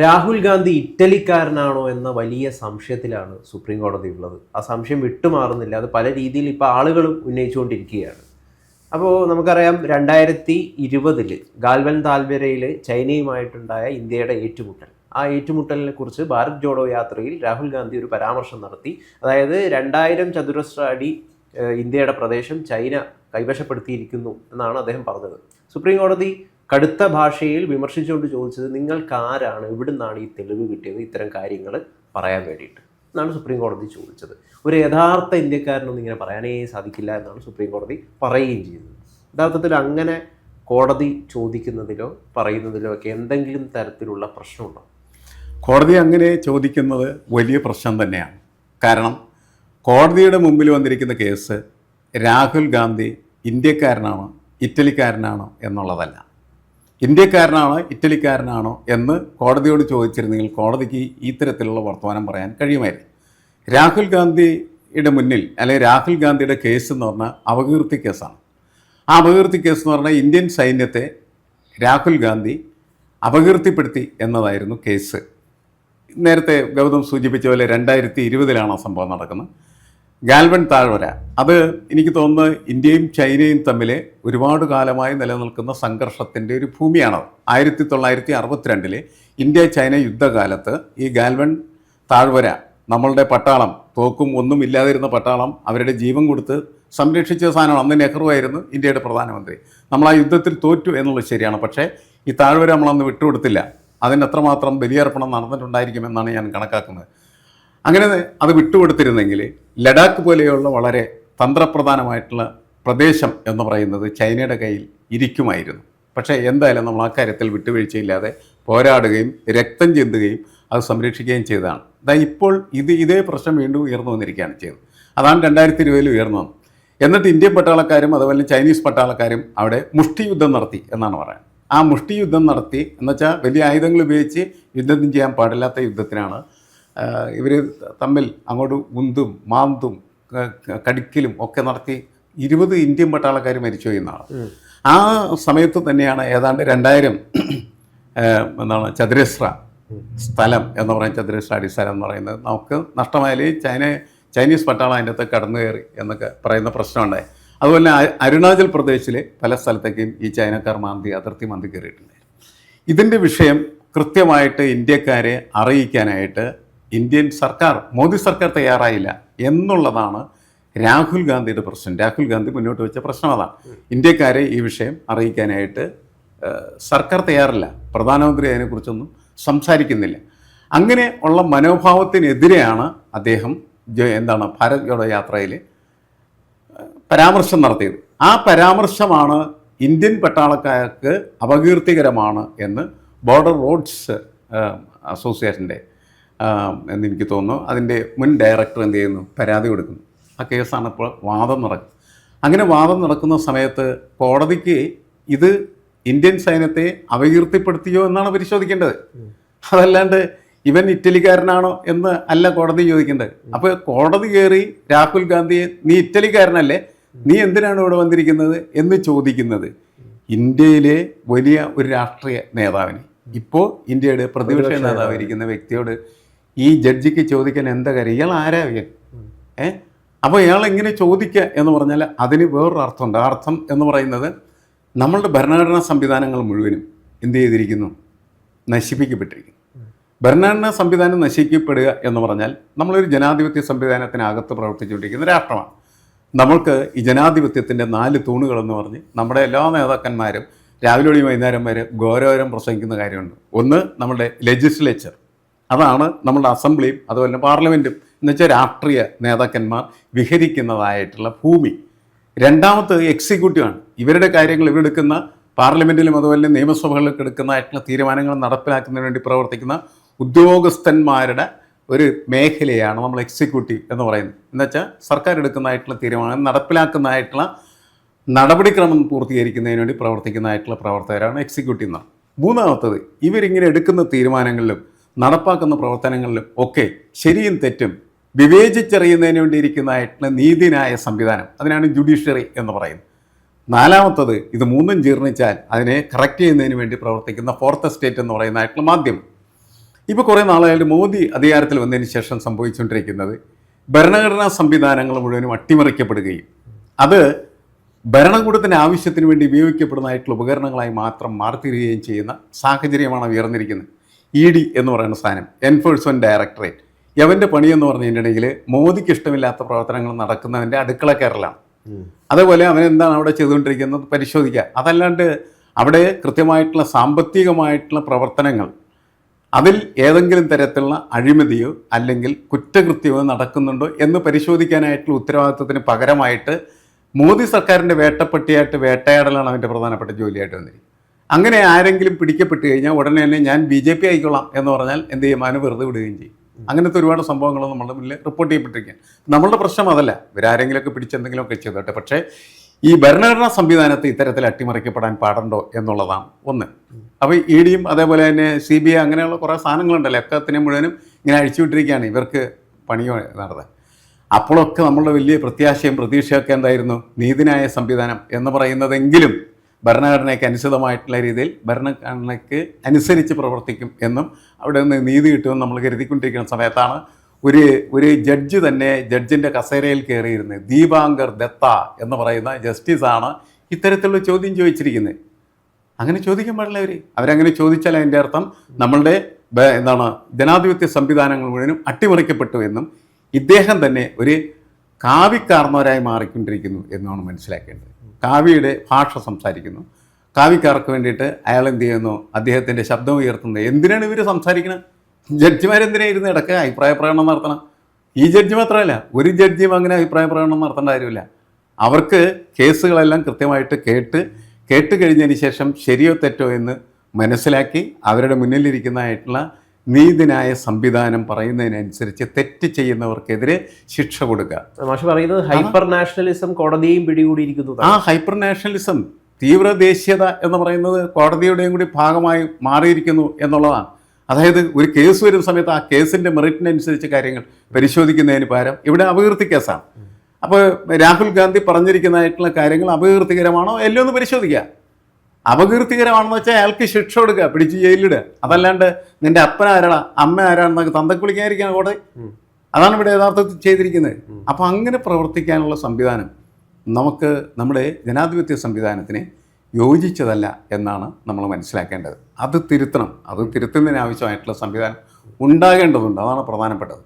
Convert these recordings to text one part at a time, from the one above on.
രാഹുൽ ഗാന്ധി ഇറ്റലിക്കാരനാണോ എന്ന വലിയ സംശയത്തിലാണ് സുപ്രീം കോടതി ഉള്ളത്. ആ സംശയം വിട്ടുമാറുന്നില്ല. അത് പല രീതിയിൽ ഇപ്പോൾ ആളുകളും ഉന്നയിച്ചുകൊണ്ടിരിക്കുകയാണ്. അപ്പോൾ നമുക്കറിയാം രണ്ടായിരത്തി ഇരുപതിൽ ഗാൽവൻ താൽവരയിൽ ചൈനയുമായിട്ടുണ്ടായ ഇന്ത്യയുടെ ഏറ്റുമുട്ടൽ. ആ ഏറ്റുമുട്ടലിനെ കുറിച്ച് ഭാരത് ജോഡോ യാത്രയിൽ രാഹുൽ ഗാന്ധി ഒരു പരാമർശം നടത്തി. അതായത് രണ്ടായിരം ചതുരശ്ര അടി ഇന്ത്യയുടെ പ്രദേശം ചൈന കൈവശപ്പെടുത്തിയിരിക്കുന്നു എന്നാണ് അദ്ദേഹം പറഞ്ഞത്. സുപ്രീം കോടതി കടുത്ത ഭാഷയിൽ വിമർശിച്ചുകൊണ്ട് ചോദിച്ചത് നിങ്ങൾക്ക് ആരാണ് എവിടുന്നാണ് ഈ തെളിവ് കിട്ടിയത് ഇത്തരം കാര്യങ്ങൾ പറയാൻ വേണ്ടിയിട്ട്. എന്നാണ് സുപ്രീം കോടതി ചോദിച്ചത്. ഒരു യഥാർത്ഥ ഇന്ത്യക്കാരനൊന്നും ഇങ്ങനെ പറയാനേ സാധിക്കില്ല എന്നാണ് സുപ്രീം കോടതി പറയുകയും ചെയ്തത്. യഥാർത്ഥത്തിൽ അങ്ങനെ കോടതി ചോദിക്കുന്നതിലോ പറയുന്നതിലോ ഒക്കെ എന്തെങ്കിലും തരത്തിലുള്ള പ്രശ്നമുണ്ടോ? കോടതി അങ്ങനെ ചോദിക്കുന്നത് വലിയ പ്രശ്നം തന്നെയാണ്. കാരണം കോടതിയുടെ മുമ്പിൽ വന്നിരിക്കുന്ന കേസ് രാഹുൽ ഗാന്ധി ഇന്ത്യക്കാരനാണോ ഇറ്റലിക്കാരനാണോ എന്നുള്ളതല്ല. ഇന്ത്യക്കാരനാണോ ഇറ്റലിക്കാരനാണോ എന്ന് കോടതിയോട് ചോദിച്ചിരുന്നെങ്കിൽ കോടതിക്ക് ഈ തരത്തിലുള്ള വർത്തമാനം പറയാൻ കഴിയുമായിരുന്നു. രാഹുൽ ഗാന്ധിയുടെ മുന്നിൽ അല്ലെങ്കിൽ രാഹുൽ ഗാന്ധിയുടെ കേസ് എന്ന് പറഞ്ഞാൽ അപകീർത്തി കേസാണ്. ആ അപകീർത്തി കേസ് എന്ന് പറഞ്ഞാൽ ഇന്ത്യൻ സൈന്യത്തെ രാഹുൽ ഗാന്ധി അപകീർത്തിപ്പെടുത്തി എന്നതായിരുന്നു കേസ്. നേരത്തെ ഗൗതം സൂചിപ്പിച്ച പോലെ രണ്ടായിരത്തി ഇരുപതിലാണ് ആ സംഭവം നടക്കുന്നത്. ഗാൽവൻ താഴ്വര. അത് എനിക്ക് തോന്നുന്നു ഇന്ത്യയും ചൈനയും തമ്മിൽ ഒരുപാട് കാലമായി നിലനിൽക്കുന്ന സംഘർഷത്തിന്റെ ഒരു ഭൂമിയാണ് ആയിരത്തി തൊള്ളായിരത്തി അറുപത്തിരണ്ടിൽ ഇന്ത്യ ചൈന യുദ്ധകാലത്ത് ഈ ഗാൽവൻ താഴ്വര നമ്മളുടെ പട്ടാളം തോക്കും ഒന്നും ഇല്ലാതിരുന്ന പട്ടാളം അവരുടെ ജീവൻ കൊടുത്ത് സംരക്ഷിച്ച സാധനമാണ്. അന്ന് നെഹ്റു ആയിരുന്നു ഇന്ത്യയുടെ പ്രധാനമന്ത്രി. നമ്മൾ ആ യുദ്ധത്തിൽ തോറ്റു എന്നുള്ളത് ശരിയാണ്. പക്ഷേ ഈ താഴ്വര നമ്മളന്ന് വിട്ടുകൊടുത്തില്ല. അതിന് എത്രമാത്രം ബലിയർപ്പണം നടന്നിട്ടുണ്ടായിരിക്കുമെന്നാണ് ഞാൻ കണക്കാക്കുന്നത്. അങ്ങനെ അത് വിട്ടുകൊടുത്തിരുന്നെങ്കിൽ ലഡാക്ക് പോലെയുള്ള വളരെ തന്ത്രപ്രധാനമായിട്ടുള്ള പ്രദേശം എന്ന് പറയുന്നത് ചൈനയുടെ കയ്യിൽ ഇരിക്കുമായിരുന്നു. പക്ഷേ എന്തായാലും നമ്മൾ ആ കാര്യത്തിൽ വിട്ടുവീഴ്ചയില്ലാതെ പോരാടുകയും രക്തം ചിന്തുകയും അത് സംരക്ഷിക്കുകയും ചെയ്തതാണ്. അതായത് ഇപ്പോൾ ഇത് ഇതേ പ്രശ്നം വീണ്ടും ഉയർന്നു വന്നിരിക്കുകയാണ് ചെയ്തത്. അതാണ് രണ്ടായിരത്തി ഇരുപതിൽ ഉയർന്നു വന്നത്. എന്നിട്ട് ഇന്ത്യൻ പട്ടാളക്കാരും അതുപോലെ ചൈനീസ് പട്ടാളക്കാരും അവിടെ മുഷ്ടി യുദ്ധം നടത്തി എന്നാണ് പറയുന്നത്. ആ മുഷ്ടി യുദ്ധം നടത്തി എന്നുവെച്ചാൽ വലിയ ആയുധങ്ങൾ ഉപയോഗിച്ച് യുദ്ധം ചെയ്യാൻ പാടില്ലാത്ത യുദ്ധത്തിനാണ് ഇവർ തമ്മിൽ അങ്ങോട്ട് ഉന്തും മാന്തും കടിക്കലും ഒക്കെ നടത്തി ഇരുപത് ഇന്ത്യൻ പട്ടാളക്കാർ മരിച്ചു എന്നാണ്. ആ സമയത്ത് തന്നെയാണ് ഏതാണ്ട് രണ്ടായിരം എന്താണ് ചതുരശ്ര സ്ഥലം എന്ന് പറയുന്ന ചതുരശ്ര അടിസ്ഥലം എന്ന് പറയുന്നത് നമുക്ക് നഷ്ടമായാൽ ചൈന ചൈനീസ് പട്ടാളം അതിന്റെ അകത്ത് കടന്നു കയറി എന്നൊക്കെ പറയുന്ന പ്രശ്നമുണ്ടായി അതുപോലെ അരുണാചൽ പ്രദേശിലെ പല സ്ഥലത്തേക്കും ഈ ചൈനക്കാർ മാന്തി അതിർത്തി മന്തി കയറിയിട്ടുണ്ട്. ഇതിന്റെ വിഷയം കൃത്യമായിട്ട് ഇന്ത്യക്കാരെ അറിയിക്കാനായിട്ട് ഇന്ത്യൻ സർക്കാർ മോദി സർക്കാർ തയ്യാറായില്ല എന്നുള്ളതാണ് രാഹുൽ ഗാന്ധിയുടെ പ്രശ്നം. രാഹുൽ ഗാന്ധി മുന്നോട്ട് വെച്ച പ്രശ്നം അതാണ്. ഇന്ത്യക്കാരെ ഈ വിഷയം അറിയിക്കാനായിട്ട് സർക്കാർ തയ്യാറില്ല. പ്രധാനമന്ത്രി അതിനെക്കുറിച്ചൊന്നും സംസാരിക്കുന്നില്ല. അങ്ങനെ ഉള്ള മനോഭാവത്തിനെതിരെയാണ് അദ്ദേഹം എന്താണ് ഭാരത് ജോഡോ യാത്രയിൽ പരാമർശം നടത്തിയത്. ആ പരാമർശമാണ് ഇന്ത്യൻ പട്ടാളക്കാർക്ക് അപകീർത്തികരമാണ് എന്ന് ബോർഡർ റോഡ്സ് അസോസിയേഷന്റെ എന്ന് എനിക്ക് തോന്നുന്നു. അതിന്റെ മുൻ ഡയറക്ടർ എന്ത് ചെയ്യുന്നു? പരാതി കൊടുക്കുന്നു. ആ കേസാണ് ഇപ്പോൾ വാദം നടക്കുന്നത്. അങ്ങനെ വാദം നടക്കുന്ന സമയത്ത് കോടതിക്ക് ഇത് ഇന്ത്യൻ സൈന്യത്തെ അപകീർത്തിപ്പെടുത്തിയോ എന്നാണ് പരിശോധിക്കേണ്ടത്. അതല്ലാണ്ട് ഇവൻ ഇറ്റലിക്കാരനാണോ എന്ന് അല്ല കോടതി ചോദിക്കേണ്ടത്. അപ്പോൾ കോടതി കയറി രാഹുൽ ഗാന്ധിയെ നീ ഇറ്റലിക്കാരനല്ലേ? നീ എന്തിനാണ് ഇവിടെ വന്നിരിക്കുന്നത്? എന്ന് ചോദിക്കുന്നത് ഇന്ത്യയിലെ വലിയ ഒരു രാഷ്ട്രീയ നേതാവിന്. ഇപ്പോൾ ഇന്ത്യയുടെ പ്രതിപക്ഷ നേതാവായിരിക്കുന്ന വ്യക്തിയോട് ഈ ജഡ്ജിക്ക് ചോദിക്കാൻ എന്താ കാര്യം? ഇയാൾ ആരാ ഇയാൾ? ഏ? അപ്പോൾ ഇയാൾ എങ്ങനെ ചോദിക്കുക എന്ന് പറഞ്ഞാൽ അതിന് വേറൊരു അർത്ഥമുണ്ട്. ആ അർത്ഥം എന്ന് പറയുന്നത് നമ്മളുടെ ഭരണഘടനാ സംവിധാനങ്ങൾ മുഴുവനും എന്ത് ചെയ്തിരിക്കുന്നു? നശിപ്പിക്കപ്പെട്ടിരിക്കുന്നു. ഭരണഘടനാ സംവിധാനം നശിക്കപ്പെടുക എന്ന് പറഞ്ഞാൽ നമ്മളൊരു ജനാധിപത്യ സംവിധാനത്തിനകത്ത് പ്രവർത്തിച്ചുകൊണ്ടിരിക്കുന്ന രാഷ്ട്രമാണ്. നമ്മൾക്ക് ഈ ജനാധിപത്യത്തിന്റെ നാല് തൂണുകളെന്ന് പറഞ്ഞ് നമ്മുടെ എല്ലാ നേതാക്കന്മാരും രാവിലെ വൈകുന്നേരം വരെ ഘോരോരം പ്രസംഗിക്കുന്ന കാര്യമുണ്ട്. ഒന്ന് നമ്മുടെ ലെജിസ്ലേച്ചർ അതാണ് നമ്മുടെ അസംബ്ലിയും അതുപോലെ പാർലമെന്റും എന്നുവെച്ചാൽ രാഷ്ട്രീയ നേതാക്കന്മാർ വിഹരിക്കുന്നതായിട്ടുള്ള ഭൂമി. രണ്ടാമത് എക്സിക്യൂട്ടീവാണ്. ഇവരുടെ കാര്യങ്ങൾ ഇവരെടുക്കുന്ന പാർലമെന്റിലും അതുപോലെ നിയമസഭകളിലൊക്കെ എടുക്കുന്നതായിട്ടുള്ള തീരുമാനങ്ങൾ നടപ്പിലാക്കുന്നതിന് വേണ്ടി പ്രവർത്തിക്കുന്ന ഉദ്യോഗസ്ഥന്മാരുടെ ഒരു മേഖലയാണ് നമ്മൾ എക്സിക്യൂട്ടീവ് എന്ന് പറയുന്നത്. എന്നുവെച്ചാൽ സർക്കാർ എടുക്കുന്നതായിട്ടുള്ള തീരുമാനം നടപ്പിലാക്കുന്നതായിട്ടുള്ള നടപടിക്രമം പൂർത്തീകരിക്കുന്നതിന് വേണ്ടി പ്രവർത്തിക്കുന്നതായിട്ടുള്ള പ്രവർത്തകരാണ് എക്സിക്യൂട്ടീവ് എന്ന് മൂന്നാമത്തത് ഇവരിങ്ങനെ എടുക്കുന്ന തീരുമാനങ്ങളിലും നടപ്പാക്കുന്ന പ്രവർത്തനങ്ങളിലും ഒക്കെ ശരിയും തെറ്റും വിവേചിച്ചറിയുന്നതിന് വേണ്ടിയിരിക്കുന്ന നീതിനായ സംവിധാനം. അതിനാണ് ജുഡീഷ്യറി എന്ന് പറയുന്നത്. നാലാമത്തത് ഇത് മൂന്നും ജീർണിച്ചാൽ അതിനെ കറക്റ്റ് ചെയ്യുന്നതിന് വേണ്ടി പ്രവർത്തിക്കുന്ന ഫോർത്ത് സ്റ്റേറ്റ് എന്ന് പറയുന്നതായിട്ടുള്ള മാധ്യമം. ഇപ്പോൾ കുറേ നാളായിട്ട് മോദി അധികാരത്തിൽ വന്നതിന് ശേഷം സംഭവിച്ചുകൊണ്ടിരിക്കുന്നത് ഭരണഘടനാ സംവിധാനങ്ങൾ മുഴുവനും അട്ടിമറിക്കപ്പെടുകയും അത് ഭരണകൂടത്തിന്റെ ആവശ്യത്തിന് വേണ്ടി ഉപയോഗിക്കപ്പെടുന്നതായിട്ടുള്ള ഉപകരണങ്ങളായി മാത്രം മാറിത്തീരുകയും ചെയ്യുന്ന സാഹചര്യമാണ് ഉയർന്നിരിക്കുന്നത് ഇ ഡി എന്ന് പറയുന്ന സാധനം എൻഫോഴ്സ്മെന്റ് ഡയറക്ടറേറ്റ്. യവന്റെ പണി എന്ന് പറഞ്ഞിട്ടുണ്ടെങ്കിൽ മോദിക്ക് ഇഷ്ടമില്ലാത്ത പ്രവർത്തനങ്ങൾ നടക്കുന്നതിന്റെ അടുക്കള കയറലാണ് അതേപോലെ അവൻ എന്താണ് അവിടെ ചെയ്തുകൊണ്ടിരിക്കുന്നത് പരിശോധിക്കുക. അതല്ലാണ്ട് അവിടെ കൃത്യമായിട്ടുള്ള സാമ്പത്തികമായിട്ടുള്ള പ്രവർത്തനങ്ങൾ അതിൽ ഏതെങ്കിലും തരത്തിലുള്ള അഴിമതിയോ അല്ലെങ്കിൽ കുറ്റകൃത്യമോ നടക്കുന്നുണ്ടോ എന്ന് പരിശോധിക്കാനായിട്ടുള്ള ഉത്തരവാദിത്വത്തിന് പകരമായിട്ട് മോദി സർക്കാരിന്റെ വേട്ടപ്പെട്ടിയായിട്ട് വേട്ടയാടലാണ് അവന്റെ പ്രധാനപ്പെട്ട ജോലിയായിട്ട് വന്നിരിക്കുന്നത്. അങ്ങനെ ആരെങ്കിലും പിടിക്കപ്പെട്ട് കഴിഞ്ഞാൽ ഉടനെ തന്നെ ഞാൻ ബി ജെ പി ആയിക്കൊള്ളാം എന്ന് പറഞ്ഞാൽ എന്ത് ചെയ്യും? അവന് വെറുതെ വിടുകയും ചെയ്യും. അങ്ങനത്തെ ഒരുപാട് സംഭവങ്ങൾ നമ്മുടെ മുന്നിൽ റിപ്പോർട്ട് ചെയ്യപ്പെട്ടിരിക്കുകയാണ്. നമ്മളുടെ പ്രശ്നം അതല്ല. ഇവരാരെങ്കിലുമൊക്കെ പിടിച്ചെന്തെങ്കിലുമൊക്കെ ചെയ്തോട്ടെ പക്ഷേ ഈ ഭരണഘടനാ സംവിധാനത്തെ ഇത്തരത്തിൽ അട്ടിമറിക്കപ്പെടാൻ പാടുണ്ടോ എന്നുള്ളതാണ് ഒന്ന്. അപ്പോൾ ഇ ഡിയും അതേപോലെ തന്നെ സി ബി ഐ അങ്ങനെയുള്ള കുറേ സാധനങ്ങളുണ്ടല്ലോ. ഒക്കെ മുഴുവനും ഇങ്ങനെ അഴിച്ചുവിട്ടിരിക്കുകയാണ് ഇവർക്ക് പണിയോ നടന്നത് അപ്പോഴൊക്കെ നമ്മളുടെ വലിയ പ്രത്യാശയും പ്രതീക്ഷയൊക്കെ എന്തായിരുന്നു? നീതിനായ സംവിധാനം എന്ന് പറയുന്നതെങ്കിലും ഭരണഘടനയ്ക്ക് അനുസൃതമായിട്ടുള്ള രീതിയിൽ ഭരണഘടനയ്ക്ക് അനുസരിച്ച് പ്രവർത്തിക്കും എന്നും അവിടെ നിന്ന് നീതി കിട്ടുമെന്ന് നമ്മൾ കരുതിക്കൊണ്ടിരിക്കുന്ന സമയത്താണ് ഒരു ഒരു ജഡ്ജ് തന്നെ ജഡ്ജിന്റെ കസേരയിൽ കയറിയിരുന്നത്. ദീപാങ്കർ ദത്ത എന്ന് പറയുന്ന ജസ്റ്റിസാണ് ഇത്തരത്തിലുള്ള ചോദ്യം ചോദിച്ചിരിക്കുന്നത്. അങ്ങനെ ചോദിക്കാൻ പാടില്ല അവർ അവരങ്ങനെ ചോദിച്ചാൽ അതിന്റെ അർത്ഥം നമ്മളുടെ എന്താണ് ജനാധിപത്യ സംവിധാനങ്ങൾ മുഴുവനും അട്ടിമറിക്കപ്പെട്ടു എന്നും ഇദ്ദേഹം തന്നെ ഒരു കാവിക്കാർന്നവരായി മാറിക്കൊണ്ടിരിക്കുന്നു എന്നാണ് മനസ്സിലാക്കേണ്ടത്. കാവിയുടെ ഭാഷ സംസാരിക്കുന്നു. കാവ്യക്കാർക്ക് വേണ്ടിയിട്ട് അയാൾ എന്ത് ചെയ്യുന്നു? അദ്ദേഹത്തിന്റെ ശബ്ദം ഉയർത്തുന്നത് എന്തിനാണ് ഇവർ സംസാരിക്കുന്നത് ജഡ്ജിമാരെന്തിനാ ഇരുന്ന് ഇടയ്ക്ക് അഭിപ്രായ പ്രകടനം നടത്തണം? ഈ ജഡ്ജി മാത്രമല്ല ഒരു ജഡ്ജിയും അങ്ങനെ അഭിപ്രായ പ്രകടനം നടത്തേണ്ട കാര്യമില്ല. അവർക്ക് കേസുകളെല്ലാം കൃത്യമായിട്ട് കേട്ട് കേട്ട് കഴിഞ്ഞതിന് ശേഷം ശരിയോ തെറ്റോ എന്ന് മനസ്സിലാക്കി അവരുടെ മുന്നിലിരിക്കുന്നതായിട്ടുള്ള നീതിന്യായ സംവിധാനം പറയുന്നതിനനുസരിച്ച് തെറ്റ് ചെയ്യുന്നവർക്കെതിരെ ശിക്ഷ കൊടുക്കുക മാഷ് പറയുന്നത് ഹൈപ്പർ നാഷണലിസം കോടതിയും പിടികൂടിയിരിക്കുന്നു ആ ഹൈപ്പർ നാഷണലിസം തീവ്ര ദേശീയത എന്ന് പറയുന്നത് കോടതിയുടെയും കൂടി ഭാഗമായി മാറിയിരിക്കുന്നു എന്നുള്ളതാണ്. അതായത് ഒരു കേസ് വരുന്ന സമയത്ത് ആ കേസിന്റെ മെറിറ്റിനനുസരിച്ച് കാര്യങ്ങൾ പരിശോധിക്കുന്നതിന് പകരം ഇവിടെ അപകീർത്തി കേസാണ്. അപ്പോൾ രാഹുൽ ഗാന്ധി പറഞ്ഞിരിക്കുന്നതായിട്ടുള്ള കാര്യങ്ങൾ അപകീർത്തികരമാണോ? എല്ലാം ഒന്ന് പരിശോധിക്കുക അപകീർത്തികരമാണെന്ന് വെച്ചാൽ അയാൾക്ക് ശിക്ഷ കൊടുക്കുക പിടിച്ച് ജയിലിടുക അതല്ലാണ്ട് നിന്റെ അപ്പൻ ആരാടാ അമ്മ ആരാണെന്നൊക്കെ തന്തക്ക് വിളിക്കാതിരിക്കാൻ കോടതി അതാണ് ഇവിടെ യഥാർത്ഥത്തിൽ ചെയ്തിരിക്കുന്നത്. അപ്പോൾ അങ്ങനെ പ്രവർത്തിക്കാനുള്ള സംവിധാനം നമുക്ക് നമ്മുടെ ജനാധിപത്യ സംവിധാനത്തിന് യോജിച്ചതല്ല എന്നാണ് നമ്മൾ മനസ്സിലാക്കേണ്ടത്. അത് തിരുത്തണം. അത് തിരുത്തുന്നതിന് ആവശ്യമായിട്ടുള്ള സംവിധാനം ഉണ്ടാകേണ്ടതുണ്ട്. അതാണ് പ്രധാനപ്പെട്ടത്.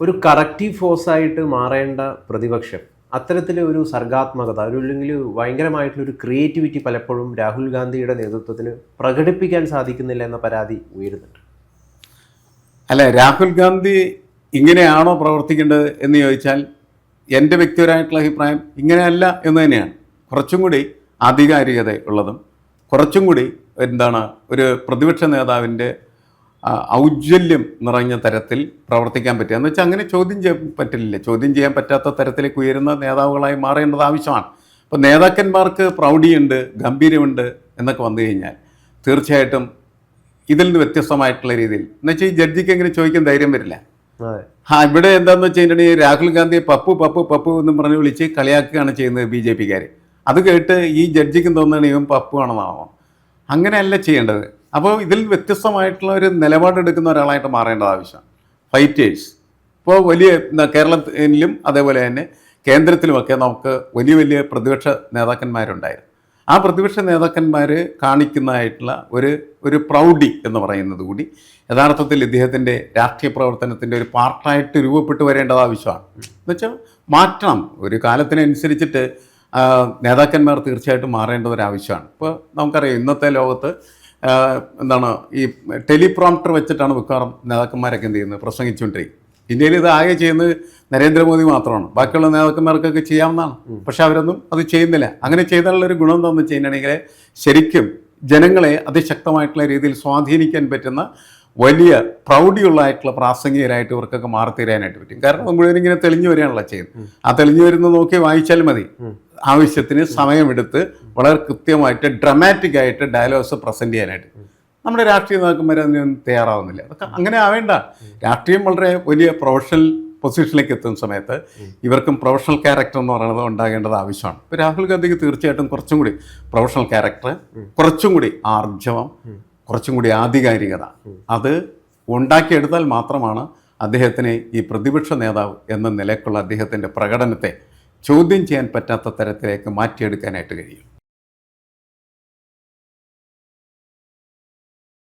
ഒരു കറക്റ്റീവ് ഫോഴ്സായിട്ട് മാറേണ്ട പ്രതിപക്ഷം അത്തരത്തിലെ ഒരു സർഗാത്മകത ഒരു അല്ലെങ്കിൽ ഭയങ്കരമായിട്ടുള്ള ഒരു ക്രിയേറ്റിവിറ്റി പലപ്പോഴും രാഹുൽ ഗാന്ധിയുടെ നേതൃത്വത്തിന് പ്രകടിപ്പിക്കാൻ സാധിക്കുന്നില്ല എന്ന പരാതി ഉയരുന്നുണ്ട്. അല്ല രാഹുൽ ഗാന്ധി ഇങ്ങനെയാണോ പ്രവർത്തിക്കേണ്ടത് എന്ന് ചോദിച്ചാൽ എന്റെ വ്യക്തിപരമായിട്ടുള്ള അഭിപ്രായം ഇങ്ങനെയല്ല എന്ന് തന്നെയാണ്. കുറച്ചും കൂടി ആധികാരികത ഉള്ളതും കുറച്ചും കൂടി എന്താണ് ഒരു പ്രതിപക്ഷ നേതാവിന്റെ ഔജ്വല്യം നിറഞ്ഞ തരത്തിൽ പ്രവർത്തിക്കാൻ പറ്റുക. എന്ന് വെച്ചാൽ അങ്ങനെ ചോദ്യം ചെയ്യാൻ പറ്റില്ല. ചോദ്യം ചെയ്യാൻ പറ്റാത്ത തരത്തിലേക്ക് ഉയരുന്ന നേതാവുകളായി മാറേണ്ടത് ആവശ്യമാണ്. അപ്പോൾ നേതാക്കന്മാർക്ക് പ്രൗഢിയുണ്ട് ഗംഭീരമുണ്ട് എന്നൊക്കെ വന്നു കഴിഞ്ഞാൽ തീർച്ചയായിട്ടും ഇതിൽ നിന്ന് വ്യത്യസ്തമായിട്ടുള്ള രീതിയിൽ. എന്നുവെച്ചാൽ ഈ ജഡ്ജിക്ക് എങ്ങനെ ചോദിക്കാൻ ധൈര്യം വരില്ല. ആ ഇവിടെ എന്താണെന്ന് വെച്ച് കഴിഞ്ഞാൽ രാഹുൽ ഗാന്ധിയെ പപ്പു പപ്പു പപ്പു എന്ന് പറഞ്ഞ് വിളിച്ച് കളിയാക്കുകയാണ് ചെയ്യുന്നത് ബി ജെ പിക്കാർ അത് കേട്ട് ഈ ജഡ്ജിക്കും തോന്നുകയാണ് ഇവൻ പപ്പു ആണെന്നാണോ? അങ്ങനെയല്ല ചെയ്യേണ്ടത്. അപ്പോൾ ഇതിൽ വ്യത്യസ്തമായിട്ടുള്ള ഒരു നിലപാടെടുക്കുന്ന ഒരാളായിട്ട് മാറേണ്ടത് ആവശ്യമാണ്. ഫൈറ്റേഴ്സ് ഇപ്പോൾ വലിയ കേരളത്തിലും അതേപോലെ തന്നെ കേന്ദ്രത്തിലുമൊക്കെ നമുക്ക് വലിയ വലിയ പ്രതിപക്ഷ നേതാക്കന്മാരുണ്ടായിരുന്നു. ആ പ്രതിപക്ഷ നേതാക്കന്മാർ കാണിക്കുന്നതായിട്ടുള്ള ഒരു ഒരു പ്രൗഢി എന്ന് പറയുന്നത് കൂടി യഥാർത്ഥത്തിൽ ഇദ്ദേഹത്തിന്റെ രാഷ്ട്രീയ പ്രവർത്തനത്തിന്റെ ഒരു പാർട്ടായിട്ട് രൂപപ്പെട്ടു വരേണ്ടത് ആവശ്യമാണ്. എന്നുവെച്ചാൽ മാറ്റണം. ഒരു കാലത്തിനനുസരിച്ചിട്ട് നേതാക്കന്മാർ തീർച്ചയായിട്ടും മാറേണ്ടത് ഒരു ആവശ്യമാണ്. ഇപ്പോൾ നമുക്കറിയാം ഇന്നത്തെ ലോകത്ത് എന്താണ് ഈ ടെലിപ്രോംപ്റ്റർ വെച്ചിട്ടാണ് മിക്കവാറും നേതാക്കന്മാരൊക്കെ എന്ത് ചെയ്യുന്നത്? പ്രസംഗിച്ചുകൊണ്ടിരിക്കും. ഇന്ത്യയിൽ ഇത് ആകെ ചെയ്യുന്നത് നരേന്ദ്രമോദി മാത്രമാണ്. ബാക്കിയുള്ള നേതാക്കന്മാർക്കൊക്കെ ചെയ്യാവുന്നതാണ്. പക്ഷെ അവരൊന്നും അത് ചെയ്യുന്നില്ല. അങ്ങനെ ചെയ്താലുള്ള ഒരു ഗുണം എന്താണെന്ന് വെച്ച് കഴിഞ്ഞിട്ടുണ്ടെങ്കിൽ ശരിക്കും ജനങ്ങളെ അതിശക്തമായിട്ടുള്ള രീതിയിൽ സ്വാധീനിക്കാൻ പറ്റുന്ന വലിയ പ്രൗഢിയുള്ളതായിട്ടുള്ള പ്രാസംഗികരായിട്ട് ഇവർക്കൊക്കെ മാറിത്തീരാനായിട്ട് പറ്റും. കാരണം മുഴുവൻ ഇങ്ങനെ തെളിഞ്ഞു വരികയാണല്ലോ ചെയ്യുന്നത്. ആ തെളിഞ്ഞു വരുന്നത് നോക്കി വായിച്ചാൽ മതി. ആവശ്യത്തിന് സമയമെടുത്ത് വളരെ കൃത്യമായിട്ട് ഡ്രമാറ്റിക് ആയിട്ട് ഡയലോഗ്സ് പ്രസന്റ് ചെയ്യാനായിട്ട്. നമ്മുടെ രാഷ്ട്രീയ നേതാക്കന്മാർ അതിനൊന്നും തയ്യാറാവുന്നില്ല. അതൊക്കെ അങ്ങനെ ആവേണ്ട. രാഷ്ട്രീയം വളരെ വലിയ പ്രൊഫഷണൽ പൊസിഷനിലേക്ക് എത്തുന്ന സമയത്ത് ഇവർക്കും പ്രൊഫഷണൽ ക്യാരക്ടർ എന്ന് പറയുന്നത് ഉണ്ടാകേണ്ടത് ആവശ്യമാണ്. ഇപ്പോൾ രാഹുൽ ഗാന്ധിക്ക് തീർച്ചയായിട്ടും കുറച്ചും കൂടി പ്രൊഫഷണൽ ക്യാരക്ടർ കുറച്ചും കൂടി ആർജവം കുറച്ചും കൂടി ആധികാരികത. അത് ഉണ്ടാക്കിയെടുത്താൽ മാത്രമാണ് അദ്ദേഹത്തിന് ഈ പ്രതിപക്ഷ നേതാവ് എന്ന നിലക്കുള്ള അദ്ദേഹത്തിന്റെ പ്രകടനത്തെ ചോദ്യം ചെയ്യാൻ പറ്റാത്ത തരത്തിലേക്ക് മാറ്റിയെടുക്കാനായിട്ട് കഴിയും.